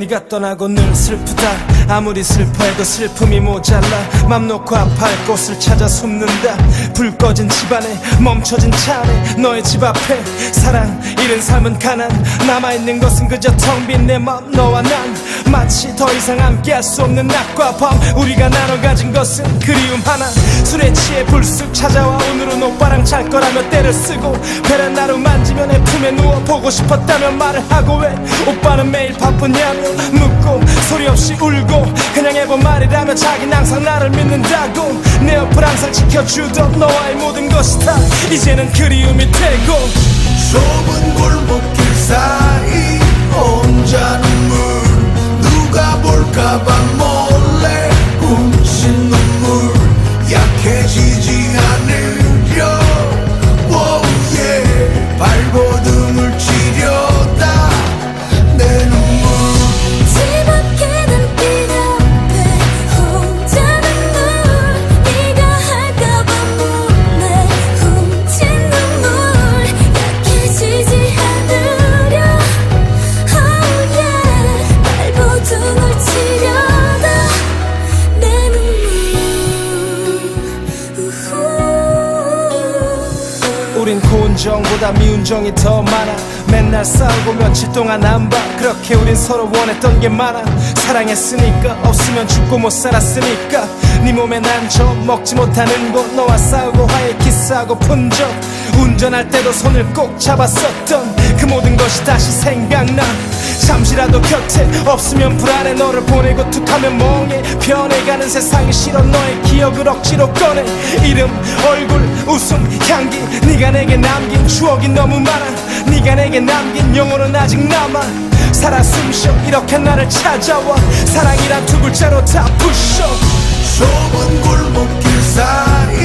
네가 떠나고 늘 슬프다. 아무리 슬퍼해도 슬픔이 모자라. 맘 놓고 아파할 곳을 찾아 숨는다. 불 꺼진 집안에 멈춰진 차 안에 너의 집 앞에 사랑. 잃은 삶은 가난. 남아있는 것은 그저 텅 빈 내 맘 너와 난 마치 더 이상 함께할 수 없는 낮과 밤. 우리가 나눠 가진 것은 그리움 하나. 술에 취해 불쑥 찾아와 오늘은 오빠랑 잘 거라며 때를 쓰고 베란다로 만지며 내 품에 누워 보고 싶었다며 말을 하고 왜 오빠는 매일 바쁘냐며 묻고 소리 없이 울고 그냥 해본 말이라며 자기는 항상 나를 믿는다고. 내 옆을 항상 지켜주던 너와의 모든 것이 다 이제는 그리움이 되고. 좁은 골목길 사이 혼자 눈물 누가 보다 미운 정이 더 많아. 맨날 싸우고 며칠 동안 안봐. 그렇게 우린 서로 원했던 게 많아. 사랑했으니까 없으면 죽고 못 살았으니까. 네 몸에 난저 먹지 못하는 곳. 너와 싸우고 화해 키스하고 푼 적. 운전할 때도 손을 꼭 잡았었던 그 모든 것이 다시 생각나 잠시라도 곁에 없으면 불안해. 너를 보내고 툭하면 멍해. 변해가는 세상이 싫어. 너의 기억을 억지로 꺼내. 이름 얼굴 웃음 향기. 네가 내게 남긴 추억이 너무 많아. 네가 내게 남긴 영혼은 아직 남아. 살아 숨쉬어. 이렇게 나를 찾아와. 사랑이란 두 글자로 다 부셔. 좁은 골목길 사이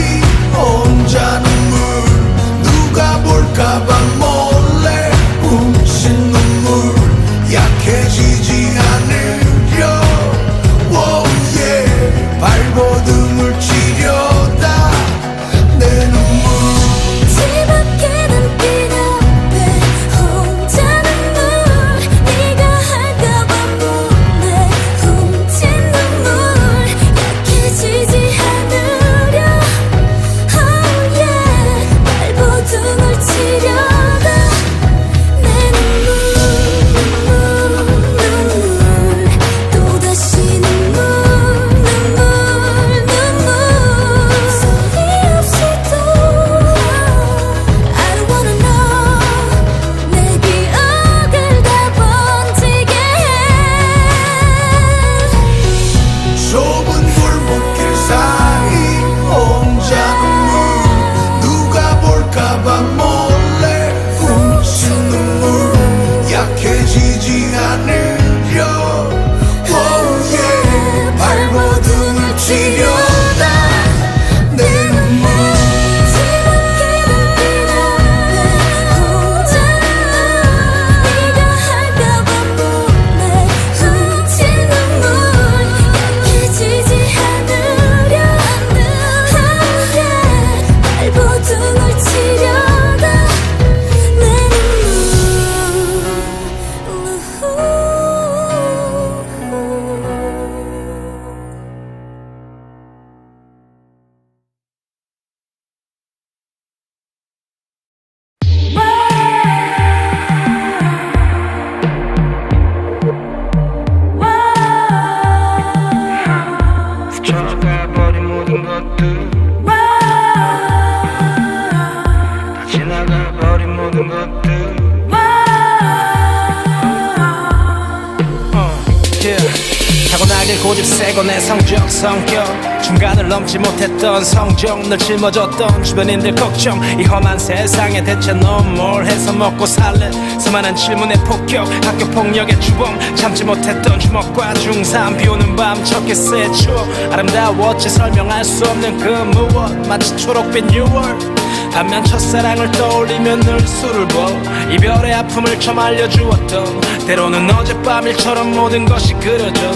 타고나길 고집 세고 내 성적 성격. 중간을 넘지 못했던 성적 늘 짊어졌던 주변인들 걱정. 이 험한 세상에 대체 넌 뭘 해서 먹고 살래? 수많은 질문에 폭격 학교 폭력의 주범. 참지 못했던 주먹과 중삼 비오는 밤 첫 키스의 추억 아름다웠지 설명할 수 없는 그 무엇? 마치 초록빛 6월 반면 첫사랑을 떠올리면 늘 술을 버 이별의 아픔을 좀 알려주었던 때로는 어젯밤 일처럼 모든 것이 그려져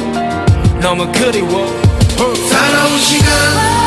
너무 그리워. 살아온 시간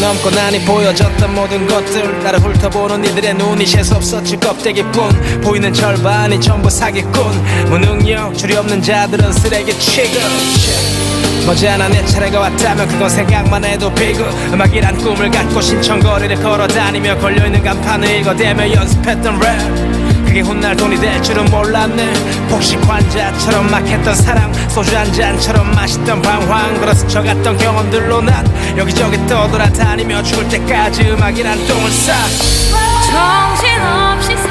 넘고 나니 보여졌던 모든 것들 나를 훑어보는 이들의 눈이 재수 없었지 껍데기뿐. 보이는 절반이 전부 사기꾼. 무능력 줄이 없는 자들은 쓰레기 취급. 머지않아 내 차례가 왔다면 그건 생각만 해도 비극. 음악이란 꿈을 갖고 신청거리를 걸어다니며 걸려있는 간판을 읽어대며 연습했던 랩 그게 훗날 돈이 될 줄은 몰랐네. 복식 환자처럼 막 했던 사랑 소주 한 잔처럼 마셨던 방황. 그러 스쳐갔던 경험들로 난 여기저기 떠돌아다니며 죽을 때까지 음악이란 똥을 싸. 정신없이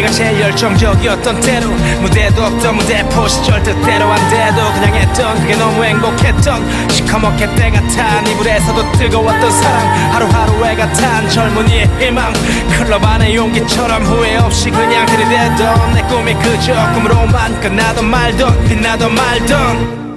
내가 제일 열정적이었던 때로 무대도 없던 무대포 시절 뜻대로 안 돼도 그냥 했던 그게 너무 행복했던 시커멓게 때가 탄 이불에서도 뜨거웠던 사랑 하루하루 애가 탄 젊은이의 희망 클럽 안의 용기처럼 후회 없이 그냥 들이대던 내 꿈이 그저 꿈으로만 끝나던 말던 빛나던 말던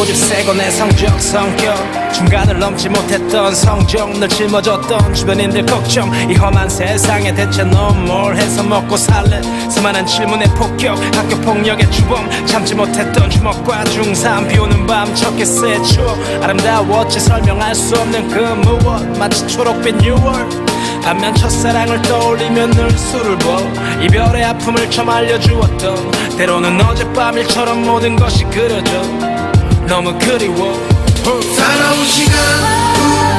고나길 고집 세고 내 성적 성격. 중간을 넘지 못했던 성적 늘 짊어졌던 주변인들 걱정. 이 험한 세상에 대체 넌 뭘 해서 먹고 살래? 수많은 질문의 폭격 학교 폭력의 주범. 참지 못했던 주먹과 중삼 비오는 밤첫 키스의 추억. 아름다웠지 설명할 수 없는 그 무엇? 마치 초록빛 6월. 반면 첫사랑을 떠올리면 늘 술을 버 이별의 아픔을 좀 알려주었던. 때로는 어젯밤 일처럼 모든 것이 그려져 너무 그리워. 살아온 시간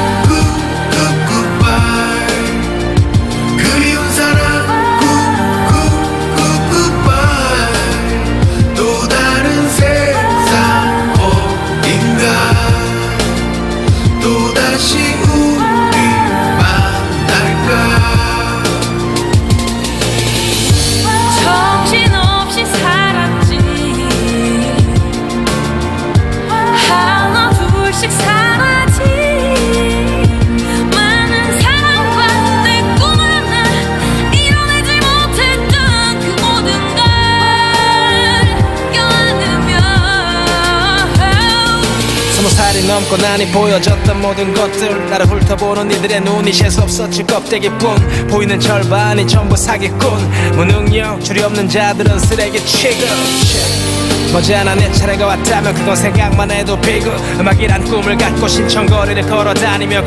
살이 넘고 나니 보여졌던 모든 것들 나를 훑어보는 이들의 눈이 재수 없었지 껍데기뿐 보이는 절반이 전부 사기꾼. 무능력 줄이 없는 자들은 쓰레기 취급. 머지않아 내 차례가 왔다면 그건 생각만 해도 비극. 음악이란 꿈을 갖고 신청거리를 걸어다니며